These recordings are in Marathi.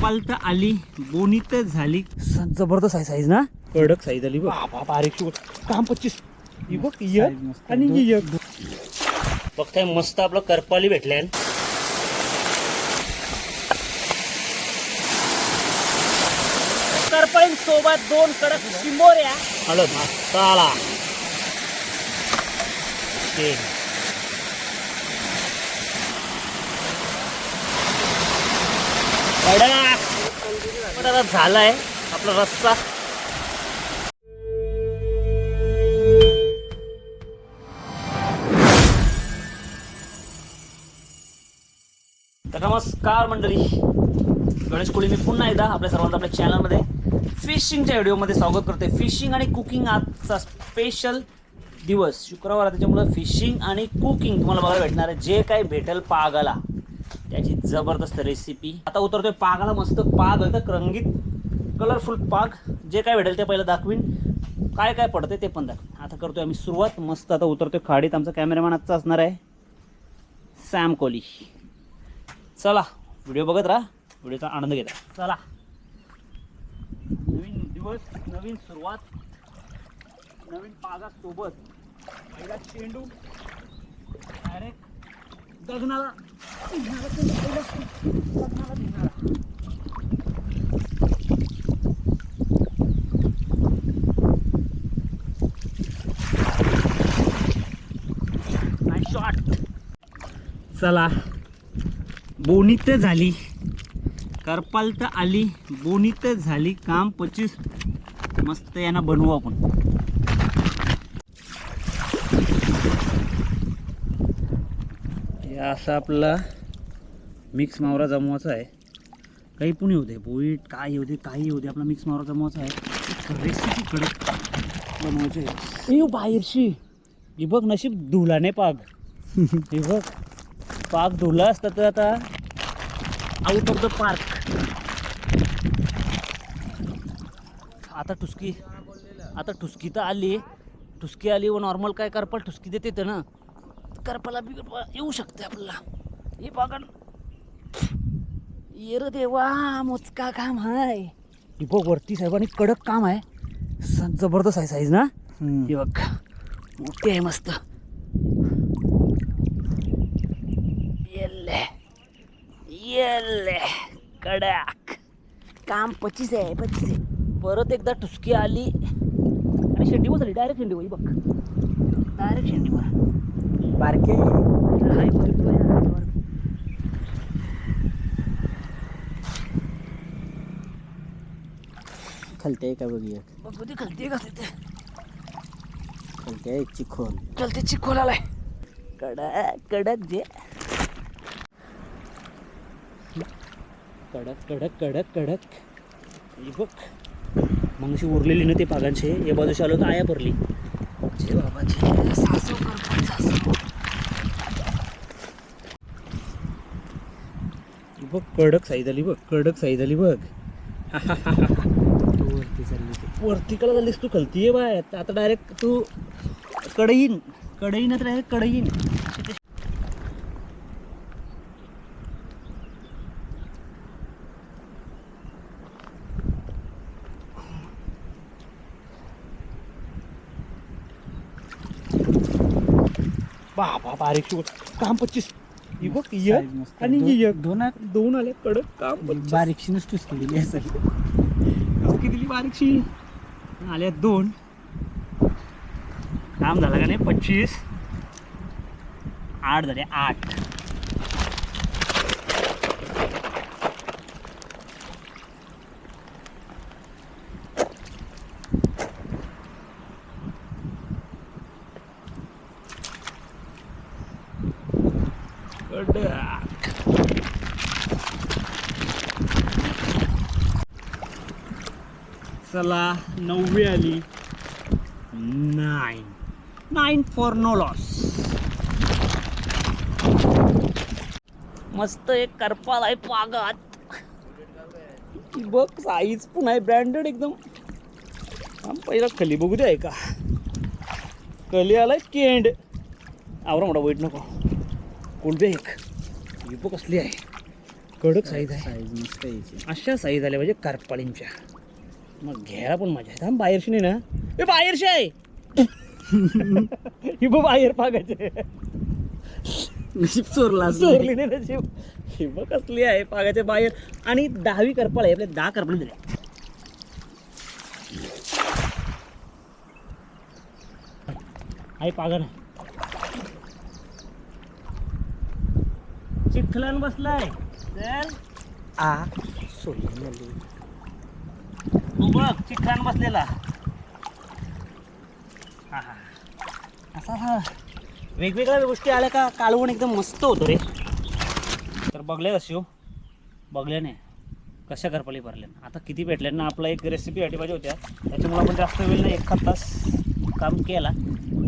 करपाल तर आली बोनी तर झाली जबरदस्त आहे साईज ना? कडक साईज आली बारीक काम पच्चीस. ही बघ आणि ही एक. बघताय मस्त आपलं करपाली भेटल्या करपाळी सोबत दोन कडक शिंबोऱ्या. हळद मसाला. तेल कडक पण आता झालाय आपला रस्सा तर नमस्कार मंडळी. गणेश कोळी मी पुन्हा एकदा आपल्या सर्वांचं आपल्या चॅनलमध्ये फिशिंगच्या व्हिडिओमध्ये स्वागत करते फिशिंग आणि कुकिंग आजचा स्पेशल दिवस. शुक्रवार त्याच्यामुळं फिशिंग आणि कुकिंग तुम्हाला बघायला भेटणार आहे. जे काही भेटेल पागाला. त्याची जबरदस्त रेसिपी आता उतरतोय पागाला मस्त पाग एकदम रंगीत कलरफुल पाग. जे काय भेटेल ते पहिलं दाखवीन. काय काय पडते ते पण दाखवीन. आता करतोय आम्ही सुरुवात. मस्त आता उतरतोय खाडीत. आमचा कॅमेरामॅन आजचा असणार आहे. सॅम कोहली चला व्हिडिओ बघत राहा. व्हिडिओचा आनंद घेता. चला. नवीन दिवस नवीन सुरुवात. नवीन पागासोबत. पहिला चेंडू. डायरेक्ट गगनाला. चला. बोनी तर झाली. करपाल तर आली. बोनी तर झाली. काम पच्चीस मस्त यांना बनवू आपण. असा आपला मिक्स मावरा जमवाचा आहे. काही पण येऊ दे बोईट काय येऊ दे काही येऊ दे आपला मिक्स मावरा जमवाचा आहे. रेसिपी कडक बनवायची येऊ बाहेरशी. ही बघ नशीब धुलाने पाग. हे बघ पाक धुला असता तर आता आउट ऑफ द पार्क आता ठुसकी आता ठुसकी तर आली. ठुसकी आली व नॉर्मल काय करपाल ठुसकी देते ना. करपाला बी येऊ शकते आपल्याला. हे पागण ये रे देवा मोजका काम आहे ही बघ वरती साहेबांनी कडक काम आहे. स- जबरदस्त आहे साईज ना? हे बघ. मोठी आहे मस्त. येल्ले. येल्ले. कडक. काम पच्चीस आहे पच्चीस आहे. परत एकदा ठुसकी आली. आणि शेंडीवर झाली डायरेक्ट शेंडीवर बघ. डायरेक्ट शेंडीवर बारके. खालते का बघूया बघ कधी खलते का तिथे खालते चिखोल चलते चिखोल आलाय कडक कडक जे कडक कडक कडक कडक हे बघ मगशी उरलेली ना ते पागांचे या बाजूशी आलो तर आया भरली छे बाबा छे सासू करतो सासू बघ कडक साईज आली बघ कडक साईज आली बघ. तू वरती चालली वरती कडे झालीस तू खलती आहे बाय. आता डायरेक्ट तू कडईन कडईन तर डायरेक्ट कडईन बाबा बारीक काम पच्चीस. ही बघ. आणि ही दोन- दोन आले कडक काम पच्चीस बारीकशीनच टुसकेलेली असेल टुसकी दिली बारीकशी? आल्या दोन. काम झालं का नाही? पंचवीस आठ झाले आठ कडक. चला नववी आली. Nine nine for no loss मस्त एक करपाल आहे पागात. बघ साईज पण आहे ब्रँडेड एकदम. पहिला खली बघू दे आहे का कली आलाय केंड. आवरा मोठा वाईट नको. कोलबे एक? ही बघ कसली आहे. कडक साईज आहे. साईज मस्त. अशा साईज आल्या म्हणजे करपाळींच्या. मग घ्यायला पण मजा आहे थांब बाहेरशी नाही ना. ए बाहेरशी आहे. ही बघ बाहेर पागायचे. नशीब चोरला. चोरली नाही ना जीव ही बघ कसली आहे पागाच्या बाहेर. आणि दहावी करपाळ आहे आपल्या दहा करपाळ दिल्या आई पागा ना चिखलन बसलाय. चल. आ सोडली बघ चिखलान बसलेला. हा हा. असा हा. वेगवेगळ्या गोष्टी आल्या का कालवण एकदम मस्त होतो रे. तर बघले कशी हो. बघल्याने कशा करपाली भरल्या आता किती भेटल्या ना आपला एक रेसिपी अटी पाहिजे होत्या. त्याच्यामुळे आपण जास्त वेळ नाही एखाद तास काम केला.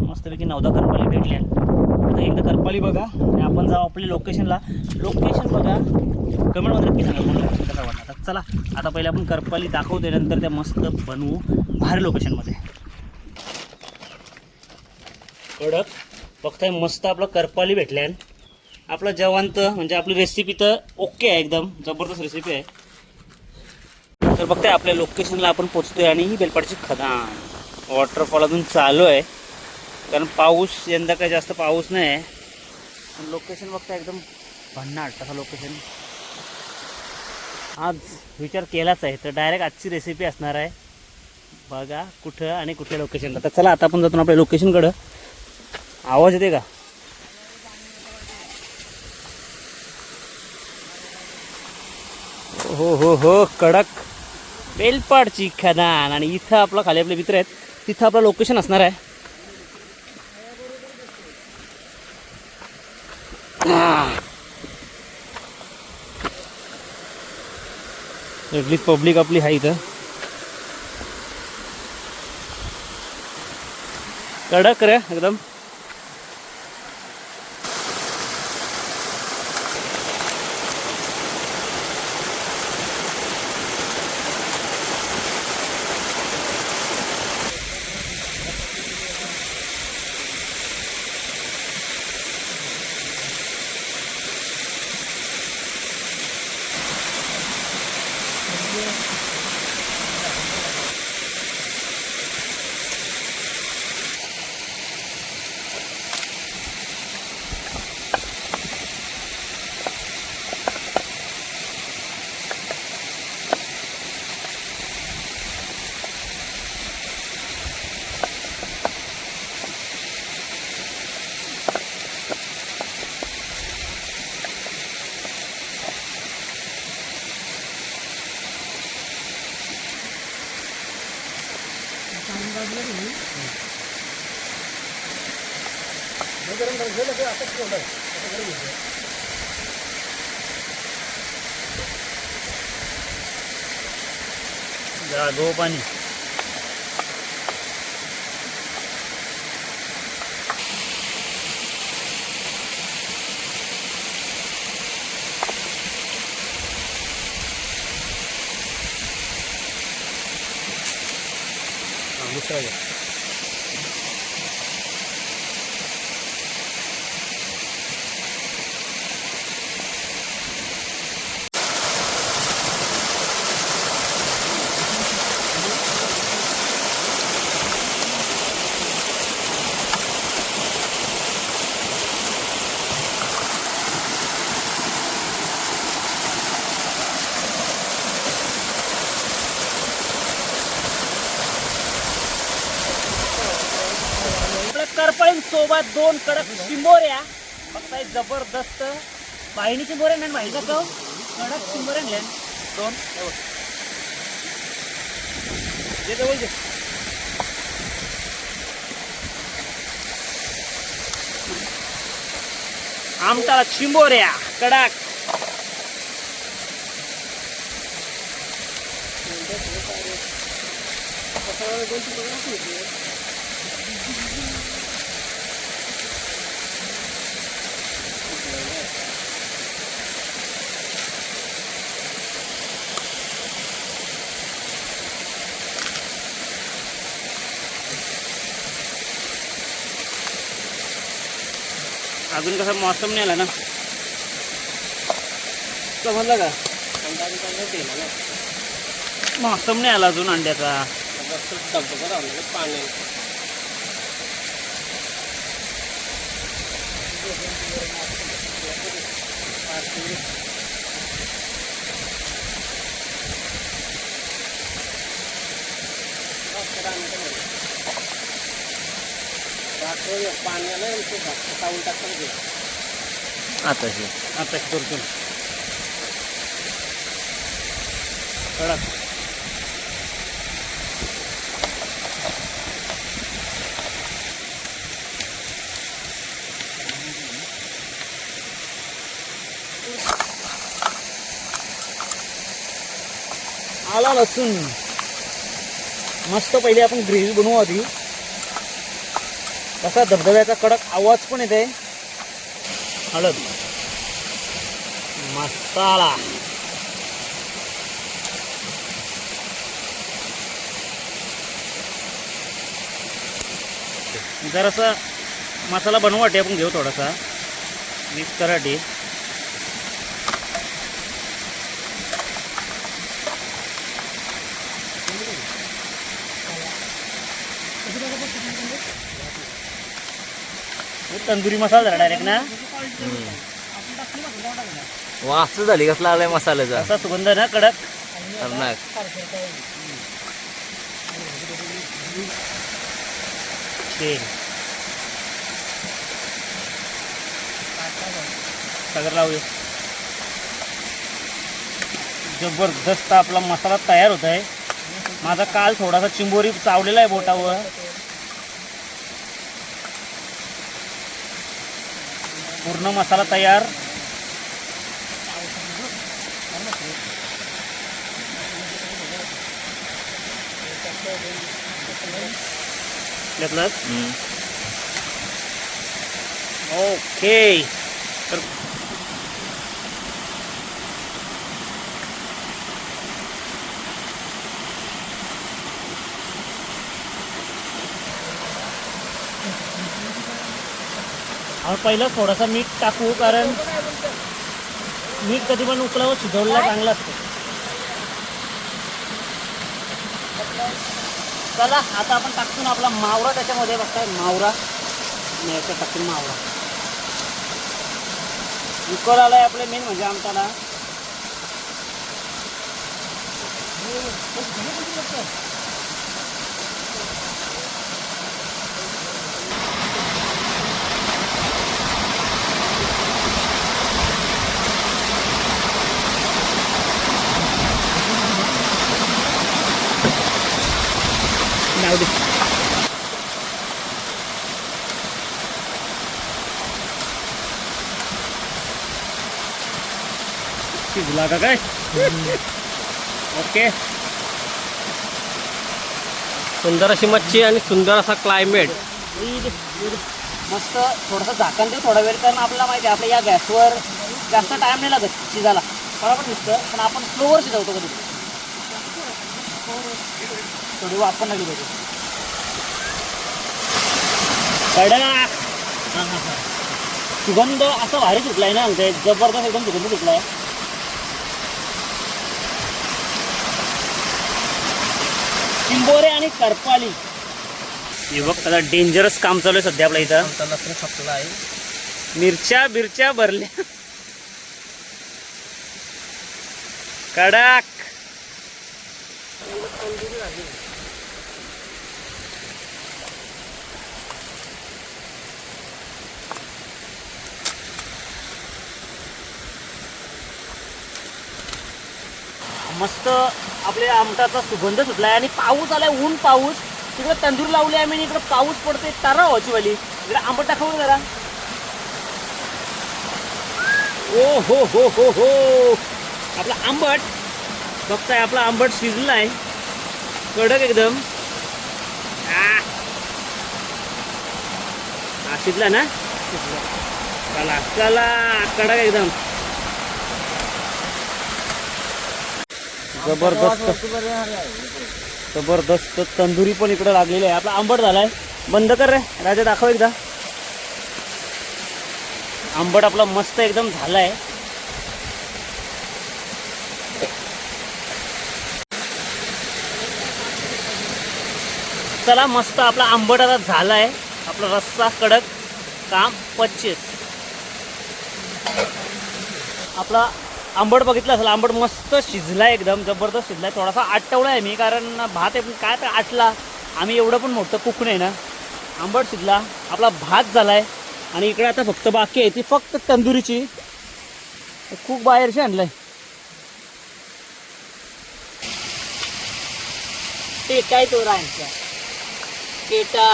मस्तपैकी नवदा करपाली भेटल्या आता एकदा करपाली बघा आणि आपण जाऊ आपल्या लोकेशनला लोकेशन बघा. कमेंटमध्ये नक्की सांगा. कोणतं कसं चला आता पहिले आपण करपाली दाखवते नंतर त्या मस्त बनवू भारी लोकेशनमध्ये कडक. बघताय मस्त आपलं करपाली भेटल्यान आपलं जेवण तर म्हणजे आपली रेसिपी तर ओके आहे एकदम. जबरदस्त रेसिपी आहे. तर बघताय आपल्या लोकेशनला आपण पोचतोय आणि ही बेलपाडची खदान. वॉटरफॉल अजून चालू आहे. कारण पाऊस यंदा काही जास्त पाऊस नाही आहे. लोकेशन बघताय एकदम भन्नाट तसं लोकेशन आज विचार केलाच आहे तर डायरेक्ट आजची रेसिपी असणार आहे. बघा कुठं आणि कुठल्या लोकेशनला तर चला आता आपण जातो ना आपल्या लोकेशनकडं आवाज येते का? हो हो हो कडक. बेलपाडची खदान. आणि इथं आपलं खाली आपले मित्र आहेत. तिथं आपलं लोकेशन असणार आहे. सगळी पब्लिक आपली आहे इथं. कडक रे एकदम. जरा गो पाणी. हा, दुसरा घ्या. आपल्या सोबत दोन कडक शिंबोऱ्या. फक्त एक जबरदस्त. बाहिणी चिंबोऱ्या नाही माहिती का कडक चिंबोऱ्या नाही. दोन. हे बघ. ये जवळ ये. आमटाला चिंबोऱ्या कडक. अजून कसं मौसम नाही आला ना. समजलं का मासम नाही आला अजून अंड्याचा. पाणी पाण्याला टाकून टाकून आता आता करतो कडक आला लसूण. मस्त पहिले आपण ग्रेव्ही बनवू आधी. तसा धबधब्याचा कडक आवाज पण येते. हळद. मसाला. जरासा मसाला बनवाटे आपण घेऊ थोडासा. मिक्स कराटे तंदुरी मसाला डायरेक्ट ना? वास झाली कसला आलाय मसाल्याचा? असा सुगंध ना कडक. खतरनाक तेल सगळं लावूया. जबरदस्त आपला मसाला तयार होत आहे माझा काल थोडासा चिंबोरी चावलेला आहे बोटावर. पूर्ण मसाला तयार घेतलं ओके तर आपण पहिलं थोडासा मीठ टाकू कारण मीठ कधी पण उकलावर शिजवलेला चांगला असतो. चला आता आपण टाकून आपला मावरा त्याच्यामध्ये बघताय मावरा. आणि याच्यात टाकून मावरा. उकळ आलाय आपले मेन म्हणजे आमच्याला. दे शिजला का काय ओके सुंदर अशी मच्छी आणि सुंदर असा क्लायमेट मस्त थोडंसं झाकण देऊ थोडा वेळ कारण आपल्याला माहिती आहे आपल्या या गॅसवर जास्त टाइम नाही लागत शिजायला. बरोबर दिसतं पण आपण स्लोवर शिजवतो कधी. थोडी वापर लागली पाहिजे कडक सुगंध असा भारी सुटलाय ना आमच्या जबरदस्त एकदम सुगंध सुटलाय. चिंबोरे आणि करपाली. हे बघ आता डेंजरस काम चालू आहे सध्या आपल्या इथं. लसूण छापलेला आहे मिरच्या बिरच्या भरल्या. कडक. मस्त आपल्या आमटाचा सुगंध सुटलाय आणि पाऊस आलाय ऊन पाऊस. तिकडे तंदूर लावले आम्ही इकडे पाऊस पडतोय तारा व्हायची वाली इकडे आंबट दाखवू जरा. ओ हो हो हो हो. आपला आंबट. बघताय आपला आंबट शिजलाय. कडक एकदम. हा शिजला ना? चला चला कडक एकदम. जबरदस्त. जबरदस्त तंदुरी पण इकडे लागलेली आहे. आपला आंबट झालाय. बंद कर रे. राजा दाखव एकदा. आंबट आपला मस्त एकदम झालाय. चला मस्त आपला आंबट आता झालाय. आपला रस्सा कडक काम पच्चीस. आपला आंबट बघितलं असेल आंबट मस्त शिजला एकदम जबरदस्त शिजला थोडासा आटवला आहे मी कारण भात आहे पण काय तर आटला. आम्ही एवढं पण मोठं कुकून आहे ना. आंबट शिजला आपला भात झाला आहे आणि इकडे आता फक्त बाकी आहे ती फक्त तंदुरीची. खूप बाहेरशी आहे टेटा आहे तो रायांचा टेटा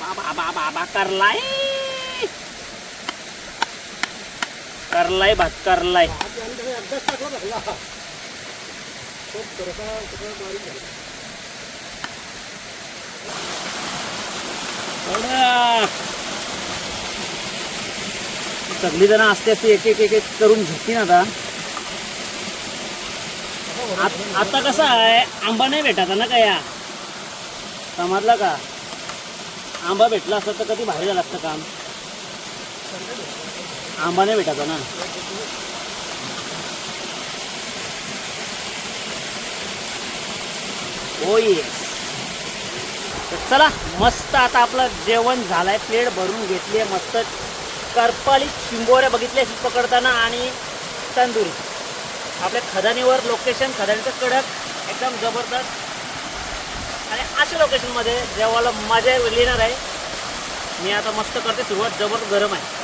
बाबा बाबा बाबा करलाय. करलाय भात करलाय सगळी जण असते असते एक एक एक एक करून झुकतील आता. आता कसं आहे? आंबा नाही भेटत ना काय? या समजला का? आंबा भेटला असतं तर कधी भारी झालं असतं काम? आंबा नाही भेटायचा ना. हो तर चला मस्त आता आपलं जेवण झालंय. प्लेट भरून घेतली आहे मस्त. करपाली चिंबोऱ्या बघितल्या पकडताना आणि तंदुरी. आपल्या खदानीवर लोकेशन खदानीचं कडक एकदम जबरदस्त. आणि अशा लोकेशनमध्ये जेवायला मजा येणार आहे. मी आता मस्त करते. सुरुवात जबरदस्त गरम आहे.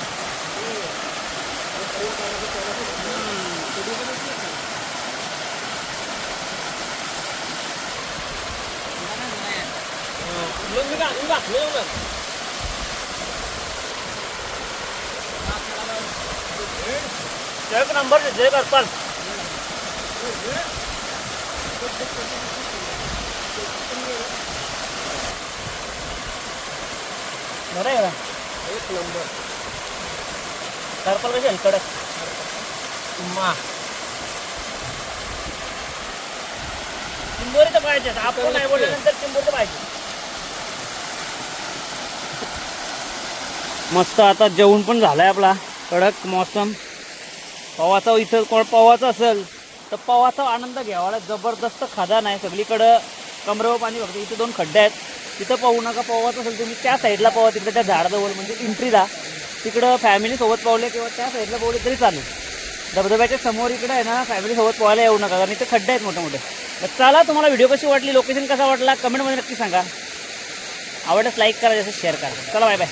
एक नंबर जे करपाल बरं आहे का एक नंबर करपाल कशी आहे कडक मा चिंबोरी तर पाहिजे आपण नाही बोलल्यानंतर चिंबोरी तर पाहिजे मस्त आता जेवण पण झालंय आपला. कडक मौसम. पवाचा इथं कोण पवाचा असेल तर पवाचा आनंद घ्यावा जबरदस्त खादा नाही सगळीकडं कमरेवर पाणी बघतो इथे दोन खड्डे आहेत. तिथं पाहू नका. पवाचं असेल तुम्ही त्या साईडला पवा. तिकडे त्या झाडाजवळ म्हणजे इंट्रीला तिकडं फॅमिलीसोबत पावले किंवा त्या साईडला पावले तरी चालेल. धबधब्याच्या समोर इकडे आहे ना फॅमिलीसोबत पोहायला येऊ नका. कारण इथे खड्डे आहेत मोठे मोठे तर चला तुम्हाला व्हिडिओ कशी वाटली? लोकेशन कसा वाटला? कमेंटमध्ये नक्की सांगा. आवडल्यास लाईक करा जसं शेअर करा. चला बाय बाय